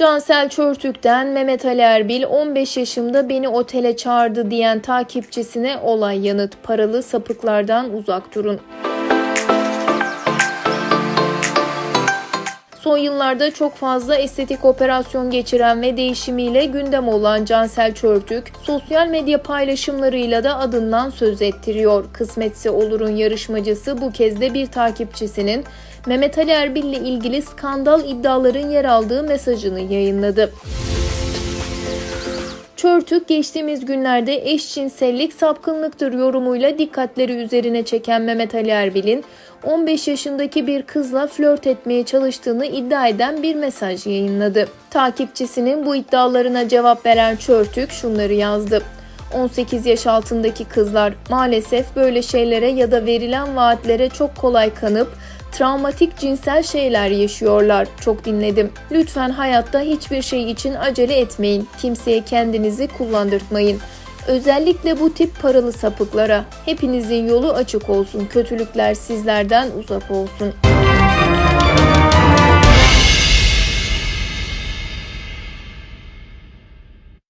Cansel Çörtük'ten Mehmet Ali Erbil 15 yaşımda beni otele çağırdı diyen takipçisine olay yanıt paralı sapıklardan uzak durun. Son yıllarda çok fazla estetik operasyon geçiren ve değişimiyle gündem olan Cansel Çörtük, sosyal medya paylaşımlarıyla da adından söz ettiriyor. Kısmetse Olur'un yarışmacısı bu kez de bir takipçisinin Mehmet Ali Erbil ile ilgili skandal iddiaların yer aldığı mesajını yayınladı. Çörtük geçtiğimiz günlerde eşcinsellik sapkınlıktır yorumuyla dikkatleri üzerine çeken Mehmet Ali Erbil'in 15 yaşındaki bir kızla flört etmeye çalıştığını iddia eden bir mesaj yayınladı. Takipçisinin bu iddialarına cevap veren Çörtük şunları yazdı. 18 yaş altındaki kızlar maalesef böyle şeylere ya da verilen vaatlere çok kolay kanıp travmatik cinsel şeyler yaşıyorlar. Çok dinledim. Lütfen hayatta hiçbir şey için acele etmeyin. Kimseye kendinizi kullandırtmayın. Özellikle bu tip paralı sapıklara hepinizin yolu açık olsun. Kötülükler sizlerden uzak olsun.